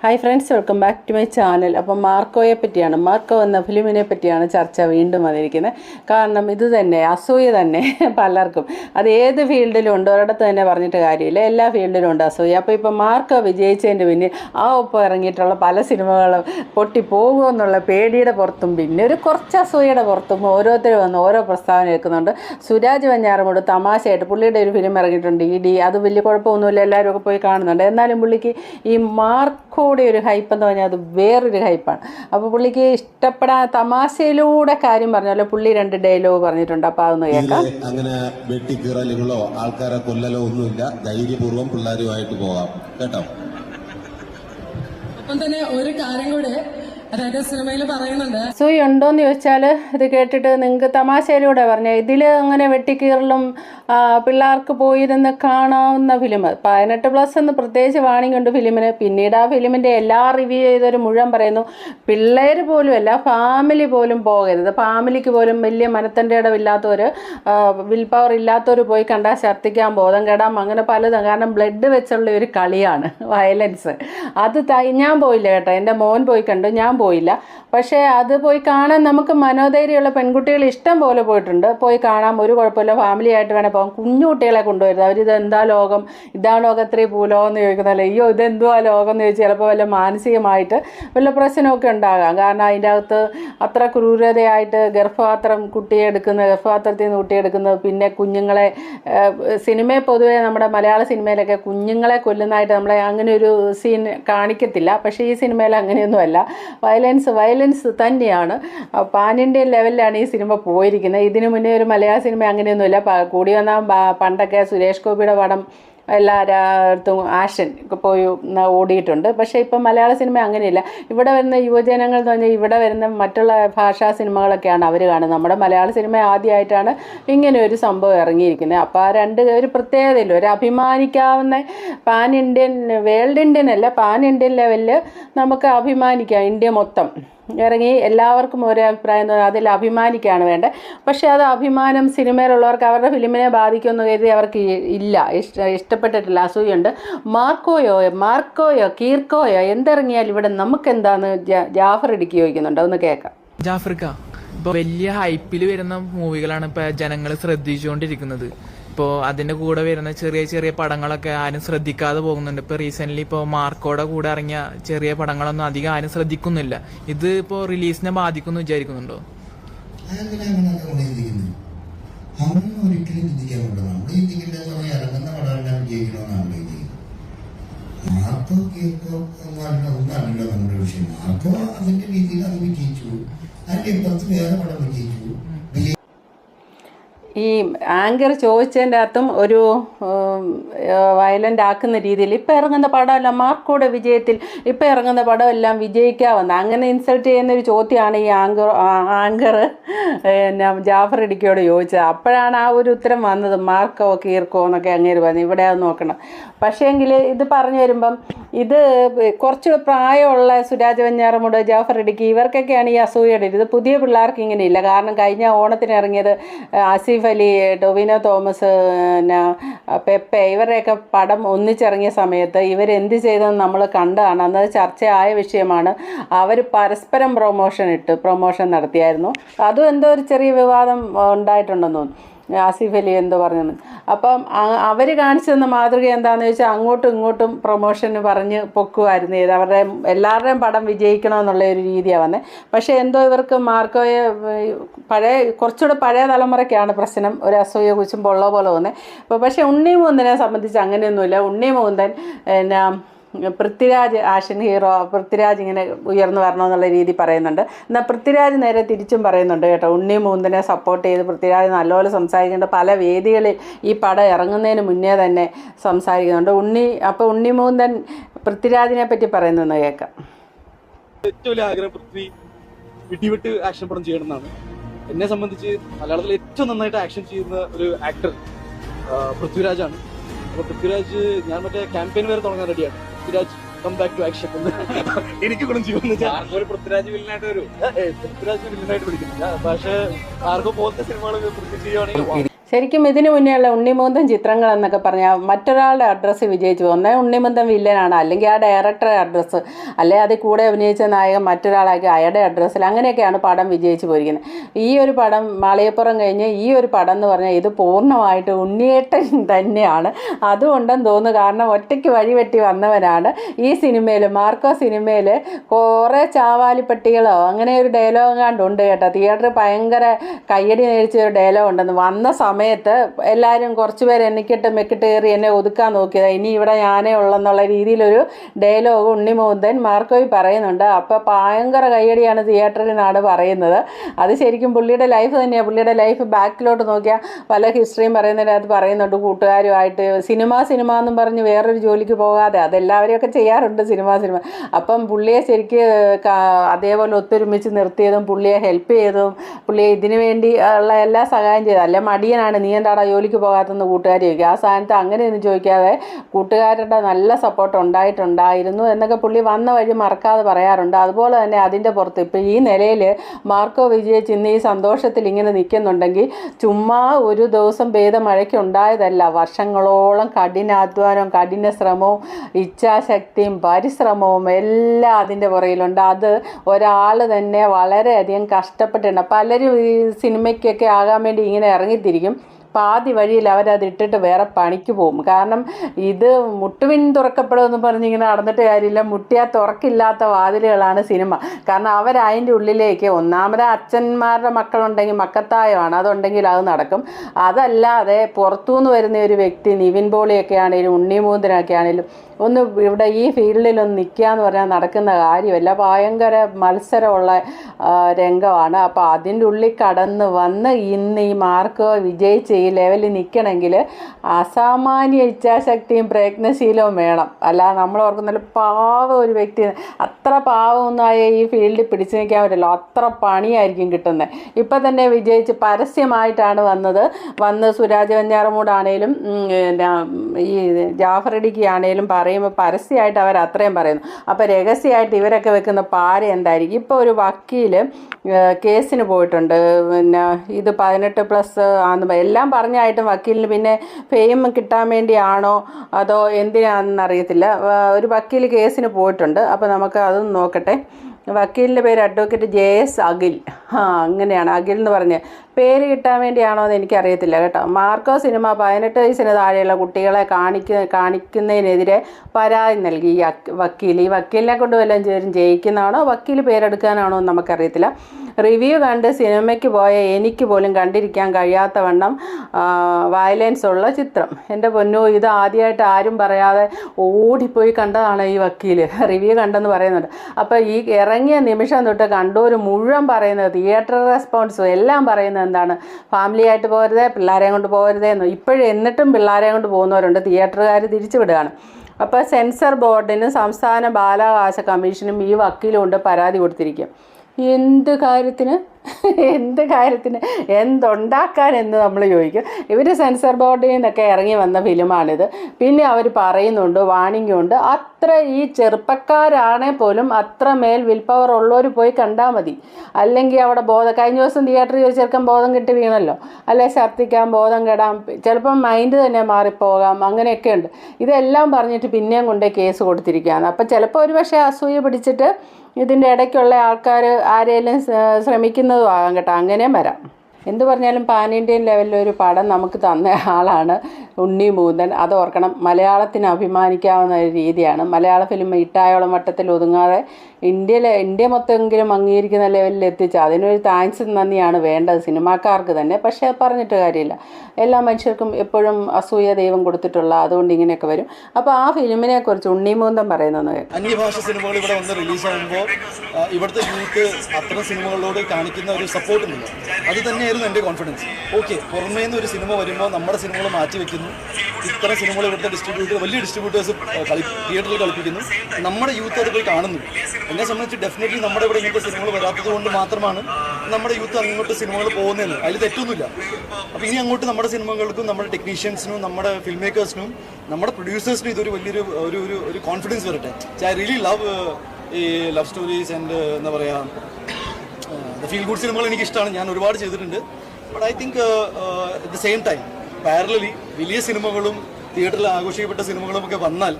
Hi friends welcome back to my channel അപ്പം മാർക്കോയെ പറ്റിയാണ് മാർക്കോ എന്ന ഫിലിമിനെ പറ്റിയാണ് ചർച്ച വീണ്ടും വന്നിരിക്കുന്നത്. കാരണം ഇത് തന്നെ അസൂയ തന്നെ പലർക്കും. അത് ഏത് ഫീൽഡിലും ഉണ്ട് ഒരിടത്ത് തന്നെ പറഞ്ഞിട്ട് കാര്യമില്ല. എല്ലാ ഫീൽഡിലും ഉണ്ട് അസൂയ. അപ്പോൾ ഇപ്പം മാർക്കോ വിജയിച്ചതിന്റെ പിന്നിൽ ആ ഒപ്പം ഇറങ്ങിയിട്ടുള്ള പല സിനിമകളും പൊട്ടിപ്പോകുമോ എന്നുള്ള പേടിയുടെ പുറത്തും പിന്നെ ഒരു കുറച്ച് അസൂയയുടെ പുറത്തും ഓരോരുത്തർ വന്ന് ഓരോ പ്രസ്താവന എടുക്കുന്നുണ്ട് സുരാജ് വഞ്ഞാറുമോട് തമാശയായിട്ട് പുള്ളിയുടെ ഒരു ഫിലിം ഇറങ്ങിയിട്ടുണ്ട്. ഇ ഡി അത് വലിയ കുഴപ്പമൊന്നുമില്ല. എല്ലാവരും ഒക്കെ പോയി കാണുന്നുണ്ട്. എന്നാലും പുള്ളിക്ക് ഈ മാർക്കോടെ ഒരു ഹൈപ്പ് എന്ന് പറഞ്ഞാൽ അത് വേറൊരു ഹൈപ്പാണ് അപ്പോൾ പുള്ളിക്ക് ഇഷ്ടപ്പെടാൻ തമാശയിലൂടെ കാര്യം പറഞ്ഞല്ലോ പുള്ളി രണ്ട് ഡയലോഗ് പറഞ്ഞിട്ടുണ്ട്. അപ്പോൾ അതൊന്ന് കേൾക്കാം. അങ്ങനെ വെട്ടിക്കീറലുകളോ ആൾക്കാരെ കൊല്ലലോ ഒന്നുമില്ല. ധൈര്യപൂർവം പിള്ളേരുമായിട്ട് പോകാം. കേട്ടോ? ഒപ്പം തന്നെ ഒരു കാര്യം കൂടെ അതായത് സിനിമയിൽ പറയുന്നുണ്ട്. സൂയി ഉണ്ടോന്ന് ചോദിച്ചാൽ ഇത് കേട്ടിട്ട് നിങ്ങൾക്ക് തമാശയിലൂടെ പറഞ്ഞ. ഇതിൽ അങ്ങനെ വെട്ടിക്കീറലും പിള്ളേർക്ക് പോയിരുന്ന് കാണാവുന്ന ഫിലിം പതിനെട്ട് പ്ലസ് എന്ന് പ്രത്യേകിച്ച് വാണിംഗ് ഉണ്ട് ഫിലിമിന് പിന്നീട് ആ ഫിലിമിന്റെ എല്ലാ റിവ്യൂ ചെയ്തൊരു മുഴുവൻ പറയുന്നു പിള്ളേര് പോലും അല്ല ഫാമിലി പോലും പോകരുത്. ഫാമിലിക്ക് പോലും വലിയ മനത്തന്റെ ഇടമില്ലാത്തവർ വിൽ പവർ ഇല്ലാത്തവർ പോയി കണ്ടാൽ ഛർദ്ദിക്കാൻ ബോധം കെടാം. അങ്ങനെ പലതും. കാരണം ബ്ലഡ് വെച്ചുള്ള ഒരു കളിയാണ് വയലൻസ് അത് ഞാൻ പോയില്ല കേട്ടോ. എന്റെ മോൻ പോയി കണ്ടു. ഞാൻ പോയില്ല. പക്ഷേ അത് പോയി കാണാൻ നമുക്ക് മനോധൈര്യമുള്ള പെൺകുട്ടികൾ ഇഷ്ടം പോലെ പോയിട്ടുണ്ട്. പോയി കാണാൻ ഒരു കുഴപ്പമില്ല ഫാമിലി ആയിട്ട് വേണേൽ പോകാം. കുഞ്ഞു കുട്ടികളെ കൊണ്ടുവരുന്നത്. അവരിത് എന്താ ലോകം? ഇതാണ് ലോകത്തിരി ഭൂലോകം എന്ന് ചോദിക്കുന്നതല്ല? അയ്യോ ഇതെന്തുവാ ലോകം എന്ന് ചോദിച്ചാൽ ചിലപ്പോൾ വല്ല മാനസികമായിട്ട് വല്ല പ്രശ്നമൊക്കെ ഉണ്ടാകാം. കാരണം അതിന്റെ അകത്ത് അത്ര ക്രൂരതയായിട്ട് ഗർഭപാത്രം കുട്ടിയെ എടുക്കുന്നത് ഗർഭപാത്രത്തിൽ നിന്ന് കുട്ടിയെ എടുക്കുന്നത് പിന്നെ കുഞ്ഞുങ്ങളെ സിനിമയെ പൊതുവേ നമ്മുടെ മലയാള സിനിമയിലൊക്കെ കുഞ്ഞുങ്ങളെ കൊല്ലുന്നതായിട്ട് നമ്മളെ അങ്ങനെ ഒരു സീൻ കാണിക്കത്തില്ല. പക്ഷേ ഈ സിനിമയിൽ അങ്ങനെയൊന്നുമല്ല. വയലൻസ് വയലൻസ് തന്നെയാണ്. ഇന്ത്യൻ ലെവലിലാണ് ഈ സിനിമ പോയിരിക്കുന്നത്. ഇതിനു മുന്നേ ഒരു മലയാള സിനിമ അങ്ങനെയൊന്നുമില്ല. കൂടി വന്നാൽ പണ്ടൊക്കെ സുരേഷ് ഗോപിയുടെ പടം എല്ലായിടത്തും ഒക്കെ പോയി ഓടിയിട്ടുണ്ട്. പക്ഷേ ഇപ്പം മലയാള സിനിമ അങ്ങനെയില്ല. ഇവിടെ വരുന്ന യുവജനങ്ങൾ എന്ന് പറഞ്ഞാൽ ഇവിടെ വരുന്ന മറ്റുള്ള ഭാഷാ സിനിമകളൊക്കെയാണ് അവർ കാണുന്നത്. നമ്മുടെ മലയാള സിനിമ ആദ്യമായിട്ടാണ് ഇങ്ങനെ ഒരു സംഭവം ഇറങ്ങിയിരിക്കുന്നത്. അപ്പോൾ ആ രണ്ട് ഒരു പ്രത്യേകതയില്ല. ഒരു അഭിമാനിക്കാവുന്ന പാൻ ഇന്ത്യൻ വേൾഡ് ഇന്ത്യൻ അല്ല പാൻ ഇന്ത്യൻ ലെവലിൽ നമുക്ക് അഭിമാനിക്കാം ഇന്ത്യ മൊത്തം. ഇറങ്ങി എല്ലാവർക്കും ഒരേ അഭിപ്രായം എന്ന് അതിൽ അഭിമാനിക്കുകയാണ് വേണ്ടത്. പക്ഷേ അത് അഭിമാനം സിനിമയിലുള്ളവർക്ക് അവരുടെ ഫിലിമിനെ ബാധിക്കുമെന്ന് കരുതി അവർക്ക് ഇല്ല. ഇഷ്ട ഇഷ്ടപ്പെട്ടിട്ടില്ല. അസൂയുണ്ട്. മാർക്കോയോ മാർക്കോയോ കീർക്കോയോ എന്തിറങ്ങിയാൽ ഇവിടെ നമുക്ക് എന്താന്ന് ജാഫർ ഇടുക്കി ചോദിക്കുന്നുണ്ട്. അതൊന്ന് കേൾക്കാം. ജാഫ്രിക്ക ഇപ്പൊ വലിയ ഹൈപ്പിൽ വരുന്ന മൂവികളാണ് ഇപ്പൊ ജനങ്ങൾ ശ്രദ്ധിച്ചുകൊണ്ടിരിക്കുന്നത്. ഇപ്പോൾ അതിന്റെ കൂടെ വരുന്ന ചെറിയ ചെറിയ പടങ്ങളൊക്കെ ആരും ശ്രദ്ധിക്കാതെ പോകുന്നുണ്ട്. ഇപ്പോൾ റീസെന്റ്ലി ഇപ്പോൾ മാർക്കോടെ കൂടെ ഇറങ്ങിയ ചെറിയ പടങ്ങളൊന്നും അധികം ആരും ശ്രദ്ധിക്കുന്നില്ല. ഇത് ഇപ്പോൾ റിലീസിനെ ബാധിക്കുമെന്ന് വിചാരിക്കുന്നുണ്ടോ? പറ്റില്ല. നമ്മൾ മാർക്കോ അതിന്റെ രീതിയിൽ അത് വിജയിച്ചു. അതിന്റെ ഇപ്പുറത്ത് വേറെ പടം വിജയിച്ചു. വിജയി ഈ ആങ്കർ ചോദിച്ചതിന്റെ അകത്തും ഒരു വയലന്റ് ആക്കുന്ന രീതിയിൽ ഇപ്പം ഇറങ്ങുന്ന പടമല്ല മാർക്കോടെ വിജയത്തിൽ ഇപ്പം ഇറങ്ങുന്ന പടമെല്ലാം വിജയിക്കാവുന്ന അങ്ങനെ ഇൻസൾട്ട് ചെയ്യുന്ന ഒരു ചോദ്യമാണ് ഈ ആങ്കർ ആങ്കർ പിന്നെ ജാഫർ ഇടിക്കോട് ചോദിച്ചത്. അപ്പോഴാണ് ആ ഒരു ഉത്തരം വന്നത് മാർക്കോ കീർക്കോ എന്നൊക്കെ അങ്ങേര് പറഞ്ഞു. ഇവിടെ അത് നോക്കണം. പക്ഷേങ്കിൽ ഇത് പറഞ്ഞു വരുമ്പം ഇത് കുറച്ച് പ്രായമുള്ള സുരാജ് വഞ്ഞാറമുട് ജാഫർ ഇടുക്കി ഇവർക്കൊക്കെയാണ് ഈ അസൂയയുടെ ഇത് പുതിയ പിള്ളേർക്ക് ഇങ്ങനെയില്ല. കാരണം കഴിഞ്ഞ ഓണത്തിന് ഇറങ്ങിയത് ആസിഫ് അലി ടൊവിനോ തോമസ് പിന്നെ പെപ്പെ ഇവരുടെയൊക്കെ പടം ഒന്നിച്ചിറങ്ങിയ സമയത്ത് ഇവരെന്ത് ചെയ്തെന്ന് നമ്മൾ കണ്ടതാണ്. അന്നത് ചർച്ചയായ വിഷയമാണ്. അവർ പരസ്പരം പ്രൊമോഷൻ ഇട്ട് പ്രൊമോഷൻ നടത്തിയായിരുന്നു. അതും എന്തോ ഒരു ചെറിയ വിവാദം ഉണ്ടായിട്ടുണ്ടെന്ന് തോന്നുന്നു. ആസിഫ് അലി എന്തോ പറഞ്ഞു അപ്പം അവർ കാണിച്ചു തന്ന മാതൃക എന്താണെന്ന് വെച്ചാൽ അങ്ങോട്ടും ഇങ്ങോട്ടും പ്രൊമോഷന് പറഞ്ഞ് പൊക്കുമായിരുന്നു ഇത് അവരുടെ എല്ലാവരുടെയും പടം വിജയിക്കണമെന്നുള്ള ഒരു രീതിയാണ് വന്നത് പക്ഷേ എന്തോ ഇവർക്ക് മാർക്കോയെ പഴയ കുറച്ചുകൂടെ പഴയ തലമുറയ്ക്കാണ് പ്രശ്നം. ഒരു അസൂയ കുച്ചും പൊള്ള പോലെ തോന്നുന്നത് അപ്പോൾ പക്ഷേ ഉണ്ണി മുകുന്ദനെ സംബന്ധിച്ച് അങ്ങനെയൊന്നുമില്ല. ഉണ്ണി മൂന്തൻ എന്നാ പൃഥ്വിരാജ് ആഷൻ ഹീറോ പൃഥ്വിരാജ് ഇങ്ങനെ ഉയർന്നു വരണമെന്നുള്ള രീതി പറയുന്നുണ്ട്. എന്നാൽ പൃഥ്വിരാജ് നേരെ തിരിച്ചും പറയുന്നുണ്ട് കേട്ടോ ഉണ്ണി മൂന്നിനെ സപ്പോർട്ട് ചെയ്ത് പൃഥ്വിരാജ് നല്ലപോലെ സംസാരിക്കേണ്ട പല വേദികളിൽ ഈ പടം ഇറങ്ങുന്നതിന് മുന്നേ തന്നെ സംസാരിക്കുന്നുണ്ട്. ഉണ്ണി അപ്പോൾ ഉണ്ണി മൂന്തൻ പൃഥ്വിരാജിനെ പറ്റി പറയുന്നതെന്ന് കേൾക്കാം. ഏറ്റവും ആഗ്രഹം പൃഥ്വി വിട്ടിവിട്ട് ആക്ഷൻ പടം ചെയ്യണം എന്നാണ് എന്നെ സംബന്ധിച്ച് മലയാളത്തിൽ ഏറ്റവും നന്നായിട്ട് ആക്ഷൻ ചെയ്യുന്ന ഒരു ആക്ടർ പൃഥ്വിരാജാണ്. അപ്പൊ പൃഥ്വിരാജ് ഞാൻ മറ്റേ ക്യാമ്പയിൻ വരെ തുടങ്ങാൻ റെഡിയാണ് Prithviraj come back to action എന്ന് എനിക്ക് ഗുണം ചെയ്യുമെന്ന് ഒരു പൃഥ്വിരാജ് വില്ലനായിട്ട് വരും. പൃഥ്വിരാജ് വില്ലനായിട്ട് വിളിക്കുന്നില്ല. പക്ഷേ ആർക്കും പോലത്തെ സിനിമകൾ പൃഥ്വി ചെയ്യുവാണെങ്കിൽ ശരിക്കും ഇതിനു മുന്നേയുള്ള ഉണ്ണിമൂന്തൻ ചിത്രങ്ങൾ എന്നൊക്കെ പറഞ്ഞാൽ മറ്റൊരാളുടെ അഡ്രസ്സ് വിജയിച്ചു. ഒന്നേ ഉണ്ണിമൂന്തൻ വില്ലനാണ് അല്ലെങ്കിൽ ആ ഡയറക്ടറുടെ അഡ്രസ്സ് അല്ലെങ്കിൽ അതിൽ കൂടെ അഭിനയിച്ച നായകൻ മറ്റൊരാളാക്കി അയാളുടെ അഡ്രസ്സിൽ അങ്ങനെയൊക്കെയാണ് പടം വിജയിച്ചു പോയിരിക്കുന്നത്. ഈ ഒരു പടം മാളിയപ്പുറം കഴിഞ്ഞ് ഈ ഒരു പടം എന്ന് പറഞ്ഞാൽ ഇത് പൂർണമായിട്ട് ഉണ്ണിയേട്ടൻ തന്നെയാണ്. അതുകൊണ്ടെന്ന് തോന്നുന്നു കാരണം ഒറ്റയ്ക്ക് വഴിവെട്ടി വന്നവനാണ്. ഈ സിനിമയിൽ മാർക്കോ സിനിമയിൽ കുറേ ചാവാലിപ്പട്ടികളോ അങ്ങനെ ഒരു ഡയലോഗ് കണ്ടുണ്ട് കേട്ടോ. തിയേറ്ററിൽ ഭയങ്കര കയ്യടി നേടിച്ച ഒരു ഡയലോഗ് ഉണ്ടെന്ന് വന്ന സമയത്ത് എല്ലാവരും കുറച്ച് പേര് എനിക്കിട്ട് മെക്കിട്ട് കയറി എന്നെ ഒതുക്കാൻ നോക്കിയത്. ഇനി ഇവിടെ ഞാനേ ഉള്ളെന്നുള്ള രീതിയിലൊരു ഡയലോഗ് ഉണ്ണിമൂന്തൻ മാർക്കോയി പറയുന്നുണ്ട്. അപ്പോൾ ഭയങ്കര കയ്യടിയാണ് തിയേറ്ററിനാണ് പറയുന്നത്. അത് ശരിക്കും പുള്ളിയുടെ ലൈഫ് തന്നെയാണ് പുള്ളിയുടെ ലൈഫ് ബാക്കിലോട്ട് നോക്കിയാൽ പല ഹിസ്റ്ററിയും പറയുന്നതിനകത്ത് പറയുന്നുണ്ട് കൂട്ടുകാരുമായിട്ട് സിനിമ സിനിമ എന്നും പറഞ്ഞ് വേറൊരു ജോലിക്ക് പോകാതെ അതെല്ലാവരെയൊക്കെ ചെയ്യാറുണ്ട് സിനിമ സിനിമ. അപ്പം പുള്ളിയെ ശരിക്ക് അതേപോലെ ഒത്തൊരുമിച്ച് നിർത്തിയതും പുള്ളിയെ ഹെൽപ്പ് ചെയ്തതും പുള്ളിയെ ഇതിനു വേണ്ടി ഉള്ള എല്ലാ സഹായം ചെയ്തത് അല്ല മടിയനാണ് നീ എന്താടാ ജോലിക്ക് പോകാത്തെന്ന് കൂട്ടുകാർ ചോദിക്കുക. ആ സ്ഥാനത്ത് അങ്ങനെയൊന്നും ചോദിക്കാതെ കൂട്ടുകാരുടെ നല്ല സപ്പോർട്ട് ഉണ്ടായിട്ടുണ്ടായിരുന്നു എന്നൊക്കെ പുള്ളി വന്ന വഴി മറക്കാതെ പറയാറുണ്ട്. അതുപോലെ തന്നെ അതിന്റെ പുറത്ത് ഇപ്പോൾ ഈ നിലയിൽ മാർക്കോ വിജയിച്ച് ഇന്ന് ഈ സന്തോഷത്തിൽ ഇങ്ങനെ നിൽക്കുന്നുണ്ടെങ്കിൽ ചുമ്മാ ഒരു ദിവസം പെയ്ത മഴയ്ക്ക് ഉണ്ടായതല്ല. വർഷങ്ങളോളം കഠിനാധ്വാനവും കഠിന ശ്രമവും ഇച്ഛാശക്തിയും പരിശ്രമവും എല്ലാം അതിന്റെ പുറയിലുണ്ട് അത് ഒരാൾ തന്നെ വളരെയധികം കഷ്ടപ്പെട്ടിട്ടുണ്ട്. പലരും ഈ സിനിമയ്ക്കൊക്കെ ആകാൻ വേണ്ടി ഇങ്ങനെ ഇറങ്ങിത്തിരിക്കും. പാതി വഴിയിൽ അവരത് ഇട്ടിട്ട് വേറെ പണിക്ക് പോകും. കാരണം ഇത് മുട്ടുവിൻ തുറക്കപ്പെടുമെന്ന് പറഞ്ഞിങ്ങനെ നടന്നിട്ട് കാര്യമില്ല. മുട്ടിയാ തുറക്കില്ലാത്ത വാതിലുകളാണ് സിനിമ. കാരണം അവരതിന്റെ ഉള്ളിലേക്ക് ഒന്നാമത് അച്ഛന്മാരുടെ മക്കളുണ്ടെങ്കിൽ മക്കത്തായമാണ്. അതുണ്ടെങ്കിൽ അത് നടക്കും. അതല്ലാതെ പുറത്തുനിന്ന് വരുന്ന ഒരു വ്യക്തി നിവിൻ പോളിയൊക്കെ ആണെങ്കിലും ഉണ്ണിമൂന്തനൊക്കെ ആണെങ്കിലും ഒന്ന് ഇവിടെ ഈ ഫീൽഡിൽ ഒന്ന് നിൽക്കുക എന്ന് പറഞ്ഞാൽ നടക്കുന്ന കാര്യമല്ല. ഭയങ്കര മത്സരമുള്ള രംഗമാണ്. അപ്പോൾ അതിന്റെ ഉള്ളിൽ കടന്ന് വന്ന് ഇന്ന് ഈ മാർക്ക് വിജയിച്ച് ഈ ലെവലിൽ നിൽക്കണമെങ്കിൽ അസാമാന്യ ഇച്ഛാശക്തിയും പ്രയത്നശീലവും വേണം. അല്ല നമ്മൾ ഓർക്കുന്നില്ല പാവ ഒരു വ്യക്തി അത്ര പാവമൊന്നായ ഈ ഫീൽഡിൽ പിടിച്ചു നിൽക്കാൻ പറ്റില്ല. അത്ര പണിയായിരിക്കും കിട്ടുന്നത്. ഇപ്പം തന്നെ വിജയിച്ച് പരസ്യമായിട്ടാണ് വന്നത്. വന്ന് സുരാജ് വഞ്ഞാറമൂടാണേലും ഈ ജാഫറടിക്ക് ആണേലും പറയുമ്പോൾ പരസ്യമായിട്ട് അവർ അത്രയും പറയുന്നു. അപ്പോൾ രഹസ്യമായിട്ട് ഇവരൊക്കെ വെക്കുന്ന പാര എന്തായിരിക്കും? ഇപ്പോൾ ഒരു വക്കീൽ കേസിന് പോയിട്ടുണ്ട്. പിന്നെ ഇത് പതിനെട്ട് പ്ലസ് ആണെന്ന് പ- എല്ലാം പറഞ്ഞായിട്ടും വക്കീലിന് പിന്നെ ഫെയിം കിട്ടാൻ വേണ്ടിയാണോ? അതോ എന്തിനാണെന്ന് അറിയത്തില്ല ഒരു വക്കീൽ കേസിന് പോയിട്ടുണ്ട്. അപ്പോൾ നമുക്ക് അതൊന്ന് നോക്കട്ടെ. വക്കീലിന്റെ പേര് അഡ്വക്കേറ്റ് ജെ എസ് അഖിൽ. ആ അങ്ങനെയാണ്. അഖിൽ എന്ന് പറഞ്ഞ് പേര് കിട്ടാൻ വേണ്ടിയാണോ എന്ന് എനിക്കറിയത്തില്ല കേട്ടോ. മാർക്കോ സിനിമ പതിനെട്ട് വയസ്സിന് താഴെയുള്ള കുട്ടികളെ കാണിക്ക കാണിക്കുന്നതിനെതിരെ പരാതി നൽകി ഈ വക്കീൽ. ഈ വക്കീലിനെ കൊണ്ട് വല്ലതും ചേരും ജയിക്കുന്നതാണോ? വക്കീൽ പേരെടുക്കാനാണോ എന്ന് നമുക്കറിയത്തില്ല. റിവ്യൂ കണ്ട് സിനിമയ്ക്ക് പോയ എനിക്ക് പോലും കണ്ടിരിക്കാൻ കഴിയാത്ത വണ്ണം വയലൻസ് ഉള്ള ചിത്രം. എന്റെ പൊന്നു ഇത് ആദ്യമായിട്ട് ആരും പറയാതെ ഓടിപ്പോയി കണ്ടതാണ് ഈ വക്കീൽ റിവ്യൂ കണ്ടെന്ന് പറയുന്നുണ്ട്. അപ്പോൾ ഈ ഇറങ്ങിയ നിമിഷം തൊട്ട് കണ്ടോർ മുഴുവൻ പറയുന്നത് തിയേറ്റർ റെസ്പോൺസും എല്ലാം പറയുന്നത് എന്താണ്? ഫാമിലി ആയിട്ട് പോകരുതേ പിള്ളേരെയും കൊണ്ട് പോരുതേ എന്ന്. ഇപ്പോഴും എന്നിട്ടും പിള്ളേരെയും കൊണ്ട് പോകുന്നവരുണ്ട്. തിയേറ്ററുകാർ തിരിച്ചു വിടുകയാണ്. അപ്പോൾ സെൻസർ ബോർഡിനും സംസ്ഥാന ബാലാവകാശ കമ്മീഷനും ഈ വക്കീലുകൊണ്ട് പരാതി കൊടുത്തിരിക്കും. എന്ത് കാര്യത്തിന്? എന്ത് കാര്യത്തിന്? എന്തുണ്ടാക്കാൻ എന്ന് നമ്മൾ ചോദിക്കും. ഇവർ സെൻസർ ബോർഡിൽ നിന്നൊക്കെ ഇറങ്ങി വന്ന ഫിലിമാണിത്. പിന്നെ അവർ പറയുന്നുണ്ട് വാണിംഗ് ഉണ്ട്. അത്ര ഈ ചെറുപ്പക്കാരാണേ പോലും അത്ര മേൽ വിൽ പവർ ഉള്ളവർ പോയി കണ്ടാൽ മതി. അല്ലെങ്കിൽ അവിടെ ബോധം കഴിഞ്ഞ ദിവസം തിയേറ്ററിൽ ഒരു ബോധം കിട്ടി വീണല്ലോ. അല്ലെ ഛർദ്ദിക്കാം ബോധം കെടാം. ചിലപ്പം മൈൻഡ് തന്നെ മാറിപ്പോകാം. അങ്ങനെയൊക്കെ ഉണ്ട്. ഇതെല്ലാം പറഞ്ഞിട്ട് പിന്നെയും കൊണ്ടേ കേസ് കൊടുത്തിരിക്കുകയാണ്. അപ്പം ചിലപ്പോൾ ഒരു പക്ഷേ അസൂയ പിടിച്ചിട്ട് ഇതിന്റെ ഇടയ്ക്കുള്ള ആൾക്കാർ ആരെങ്കിലും ശ്രമിക്കുന്നതും ആകാം കേട്ടോ. അങ്ങനെയും വരാം. എന്ത് പറഞ്ഞാലും പാൻ ഇന്ത്യൻ ലെവലിൽ ഒരു പടം നമുക്ക് തന്ന ആളാണ് ഉണ്ണി മൂന്തൻ. അത് ഓർക്കണം. മലയാളത്തിന് അഭിമാനിക്കാവുന്ന ഒരു രീതിയാണ്. മലയാള ഫിലിം ഇട്ടായോളം വട്ടത്തിൽ ഒതുങ്ങാതെ ഇന്ത്യയിലെ ഇന്ത്യ മൊത്തമെങ്കിലും അംഗീകരിക്കുന്ന ലെവലിൽ എത്തിച്ച് അതിനൊരു താങ്ക്സ് നന്ദിയാണ് വേണ്ടത് സിനിമാക്കാർക്ക് തന്നെ. പക്ഷേ പറഞ്ഞിട്ട് കാര്യമില്ല. എല്ലാ മനുഷ്യർക്കും എപ്പോഴും അസൂയ ദൈവം കൊടുത്തിട്ടുള്ള അതുകൊണ്ട് ഇങ്ങനെയൊക്കെ വരും. അപ്പോൾ ആ ഫിലിമിനെ കുറിച്ച് ഉണ്ണിമൂന്തം പറയുന്നത് അന്യഭാഷ സിനിമകൾ ഇവിടെ വന്ന് റിലീസ് ആകുമ്പോൾ ഇവിടുത്തെ യൂത്ത് അത്തരം സിനിമകളോട് കാണിക്കുന്ന ഒരു സപ്പോർട്ട് ഉണ്ട്. അത് തന്നെയായിരുന്നു എന്റെ കോൺഫിഡൻസ് ഓക്കെ പുറമേ നിന്ന് ഒരു സിനിമ വരുമ്പോൾ നമ്മുടെ സിനിമകൾ മാറ്റി വെക്കുന്നു. ഇത്തരം സിനിമകൾ ഇവിടുത്തെ ഡിസ്ട്രിബ്യൂട്ടർ വലിയ ഡിസ്ട്രിബ്യൂട്ടേഴ്സ് കളി തിയേറ്ററിൽ കളിപ്പിക്കുന്നു. നമ്മുടെ യൂത്ത് അത് പോയി കാണുന്നു. എന്നെ സംബന്ധിച്ച് ഡെഫിനറ്റ്ലി നമ്മുടെ ഇവിടെ ഇങ്ങനത്തെ സിനിമകൾ വരാത്തത് കൊണ്ട് മാത്രമാണ് നമ്മുടെ യൂത്ത് അങ്ങോട്ട് സിനിമകൾ പോകുന്നതെന്ന് അതിൽ തെറ്റൊന്നുമില്ല. അപ്പോൾ ഇനി അങ്ങോട്ട് നമ്മുടെ സിനിമകൾക്കും നമ്മുടെ ടെക്നീഷ്യൻസിനും നമ്മുടെ ഫിൽം മേക്കേഴ്സിനും നമ്മുടെ പ്രൊഡ്യൂസേഴ്സിനും ഇതൊരു വലിയൊരു ഒരു ഒരു ഒരു കോൺഫിഡൻസ് വരട്ടെ. ഐ റിയലി ലവ് ഈ ലവ് സ്റ്റോറീസ് ആൻഡ് എന്താ പറയുക ഫീൽ ഗുഡ് സിനിമകൾ എനിക്ക് ഇഷ്ടമാണ് ഞാൻ ഒരുപാട് ചെയ്തിട്ടുണ്ട്. But I think at the same time parallelly വലിയ സിനിമകളും തിയേറ്ററിൽ ആഘോഷിക്കപ്പെട്ട സിനിമകളും ഒക്കെ വന്നാൽ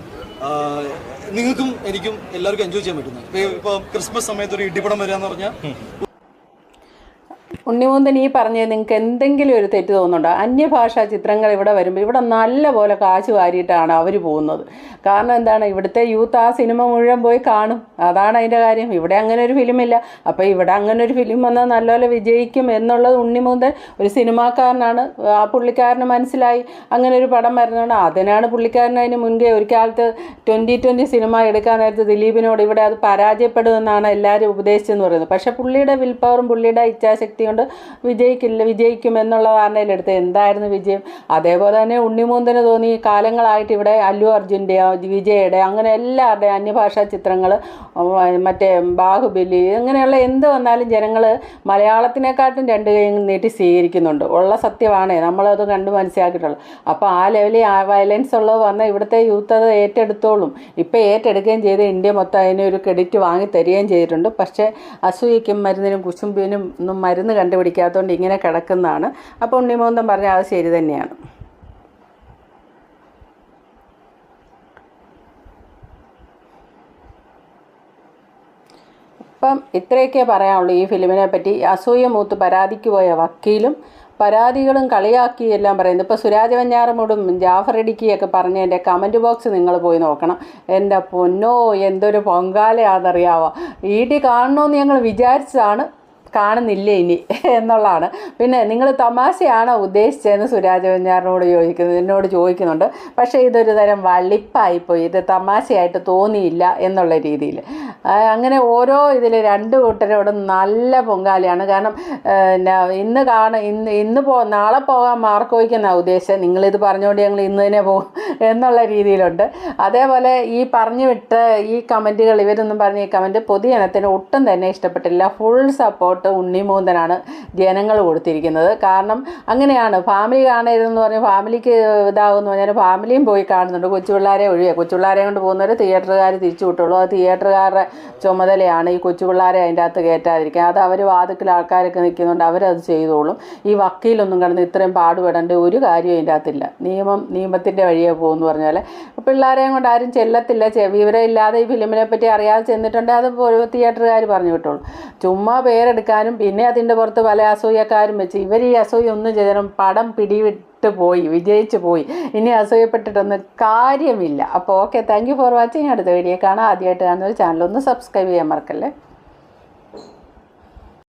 നിങ്ങൾക്കും എനിക്കും എല്ലാവർക്കും എൻജോയ് ചെയ്യാൻ പറ്റുന്നത് ഇപ്പൊ ക്രിസ്മസ് സമയത്ത് ഒരു ഇടിപടം വരിക എന്ന് പറഞ്ഞാൽ ഉണ്ണിമൂന്തൻ ഈ പറഞ്ഞത് നിങ്ങൾക്ക് എന്തെങ്കിലും ഒരു തെറ്റ് തോന്നുന്നുണ്ടോ? അന്യഭാഷാ ചിത്രങ്ങൾ ഇവിടെ വരുമ്പോൾ ഇവിടെ നല്ല പോലെ കാശ് വാരിയിട്ടാണ് അവർ പോകുന്നത്. കാരണം എന്താണ്? ഇവിടുത്തെ യൂത്ത് ആ സിനിമ മുഴുവൻ പോയി കാണും. അതാണ് അതിന്റെ കാര്യം. ഇവിടെ അങ്ങനെ ഒരു ഫിലിമില്ല അപ്പോൾ ഇവിടെ അങ്ങനെ ഒരു ഫിലിം വന്നാൽ നല്ലപോലെ വിജയിക്കും എന്നുള്ളത് ഉണ്ണിമൂന്തൻ ഒരു സിനിമാക്കാരനാണ്. ആ പുള്ളിക്കാരന് മനസ്സിലായി. അങ്ങനെ ഒരു പടം വരുന്നതാണ് അതിനാണ് പുള്ളിക്കാരൻ അതിന് മുൻകേ. ഒരു കാലത്ത് ട്വന്റി ട്വന്റി സിനിമ എടുക്കാൻ നേരത്ത് ദിലീപിനോട് ഇവിടെ അത് പരാജയപ്പെടുമെന്നാണ് എല്ലാവരും ഉപദേശിച്ചെന്ന് പറയുന്നത്. പക്ഷേ പുള്ളിയുടെ വിൽപ്പവറും പുള്ളിയുടെ ഇച്ഛാശക്തി കൊണ്ട് വിജയിക്കില്ല വിജയിക്കും എന്നുള്ള ധാരണയിലെടുത്ത് എന്തായിരുന്നു വിജയം? അതേപോലെ തന്നെ ഉണ്ണിമൂന്തന് തോന്നി കാലങ്ങളായിട്ട് ഇവിടെ അല്ലു അർജുന്റെയോ വിജയുടെ അങ്ങനെ എല്ലാവരുടെയും അന്യഭാഷാ ചിത്രങ്ങൾ മറ്റേ ബാഹുബലി അങ്ങനെയുള്ള എന്ത് വന്നാലും ജനങ്ങൾ മലയാളത്തിനെക്കാട്ടും രണ്ട് കൈ നീട്ടി സ്വീകരിക്കുന്നുണ്ട്. ഉള്ള സത്യമാണേ. നമ്മളത് കണ്ട് മനസ്സിലാക്കിയിട്ടുള്ളൂ. അപ്പോൾ ആ ലെവലിൽ ആ വയലൻസ് ഉള്ളത് വന്നാൽ ഇവിടുത്തെ യൂത്ത് അത് ഏറ്റെടുത്തോളും. ഇപ്പോൾ ഏറ്റെടുക്കുകയും ചെയ്ത് ഇന്ത്യ മൊത്തം അതിനൊരു ക്രെഡിറ്റ് വാങ്ങി തരികയും ചെയ്തിട്ടുണ്ട്. പക്ഷേ അസൂയയ്ക്കും മരുന്നിനും കുശുമ്പിനും ഒന്നും മരുന്ന് കണ്ടുപിടിക്കാത്തതുകൊണ്ട് ഇങ്ങനെ കിടക്കുന്നതാണ്. അപ്പോൾ ഉണ്ണിമോന്തം പറഞ്ഞ അത് ശരി തന്നെയാണ്. അപ്പം ഇത്രയൊക്കെ പറയാനുള്ളൂ ഈ ഫിലിമിനെ പറ്റി. അസൂയ മൂത്ത് പരാതിക്ക് പോയ വക്കീലും പരാതികളും കളിയാക്കി എല്ലാം പറയുന്നത് ഇപ്പോൾ സുരാജ് വഞ്ഞാറമൂടും ജാഫർ ഇടുക്കിയൊക്കെ പറഞ്ഞ എന്റെ കമന്റ് ബോക്സ് നിങ്ങൾ പോയി നോക്കണം. എന്റെ പൊന്നോ എന്തൊരു പൊങ്കാലയാണെന്നറിയാവോ? ഈട്ടി കാണണമെന്ന് ഞങ്ങൾ വിചാരിച്ചതാണ്. കാണുന്നില്ല ഇനി എന്നുള്ളതാണ്. പിന്നെ നിങ്ങൾ തമാശയാണോ ഉദ്ദേശിച്ചതെന്ന് സുരാജ് വെഞ്ഞാറിനോട് ചോദിക്കുന്നത് എന്നോട് ചോദിക്കുന്നുണ്ട്. പക്ഷേ ഇതൊരു തരം വള്ളിപ്പായിപ്പോയി. ഇത് തമാശയായിട്ട് തോന്നിയില്ല എന്നുള്ള രീതിയിൽ. അങ്ങനെ ഓരോ ഇതിൽ രണ്ട് കൂട്ടരോടും നല്ല പൊങ്കാലയാണ്. കാരണം പിന്നെ ഇന്ന് കാണ ഇന്ന് ഇന്ന് പോ നാളെ പോകാൻ മാർക്കോയ്ക്കുന്ന ഉദ്ദേശം. നിങ്ങളിത് പറഞ്ഞുകൊണ്ട് ഞങ്ങൾ ഇന്ന് തന്നെ പോകും എന്നുള്ള രീതിയിലുണ്ട്. അതേപോലെ ഈ പറഞ്ഞു വിട്ട് ഈ കമന്റുകൾ ഇവരൊന്നും പറഞ്ഞ ഈ കമന്റ് പൊതുജനത്തിന് ഒട്ടും തന്നെ ഇഷ്ടപ്പെട്ടില്ല. ഫുൾ സപ്പോർട്ട് ഉണ്ണിമൂന്തനാണ് ജനങ്ങൾ കൊടുത്തിരിക്കുന്നത്. കാരണം അങ്ങനെയാണ്. ഫാമിലി കാണരുതെന്ന് പറഞ്ഞ് ഫാമിലിക്ക് ഇതാകുമെന്ന് പറഞ്ഞാൽ ഫാമിലിയും പോയി കാണുന്നുണ്ട്. കൊച്ചു പിള്ളേരെ ഒഴികെ. കൊച്ചു പിള്ളേരെ കൊണ്ട് പോകുന്നവർ തിയേറ്ററുകാർ തിരിച്ചു വിട്ടുള്ളൂ അത് തിയേറ്ററുകാരുടെ ചുമതലയാണ് ഈ കൊച്ചു പിള്ളേരെ അതിന്റെ അകത്ത് കയറ്റാതിരിക്കുക അത് അവർ വാതിക്കൽ ആൾക്കാരൊക്കെ നിൽക്കുന്നുണ്ട്. അവരത് ചെയ്തോളും. ഈ വക്കീലൊന്നും കിടന്ന് ഇത്രയും പാടുപെടേണ്ട ഒരു കാര്യം അതിന്റെ അകത്തില്ല. നിയമം നിയമത്തിന്റെ വഴിയെ പോകുമെന്ന് പറഞ്ഞാൽ പിള്ളേരെയും കൊണ്ട് ആരും ചെല്ലത്തില്ല. വിവരമില്ലാതെ ഈ ഫിലിമിനെ പറ്റി അറിയാതെ ചെന്നിട്ടുണ്ടെങ്കിൽ അത് തിയേറ്ററുകാർ പറഞ്ഞു വിട്ടോളൂ. ചുമ്മാ പേരെടുക്കാനും പിന്നെ അതിന്റെ പുറത്ത് പല അസൂയക്കാരും വെച്ച് ഇവർ ഈ അസൂയ ഒന്നും ചെയ്താലും പടം പിടിവിട്ട് പോയി വിജയിച്ചു പോയി. ഇനി അസൂയപ്പെട്ടിട്ടൊന്നും കാര്യമില്ല. അപ്പോൾ ഓക്കെ താങ്ക് ഫോർ വാച്ചിങ് അടുത്ത വീഡിയോ കാണാം. ആദ്യമായിട്ട് കാണുന്ന ഒരു ചാനൽ ഒന്ന് സബ്സ്ക്രൈബ് ചെയ്യാൻ മറക്കല്ലേ?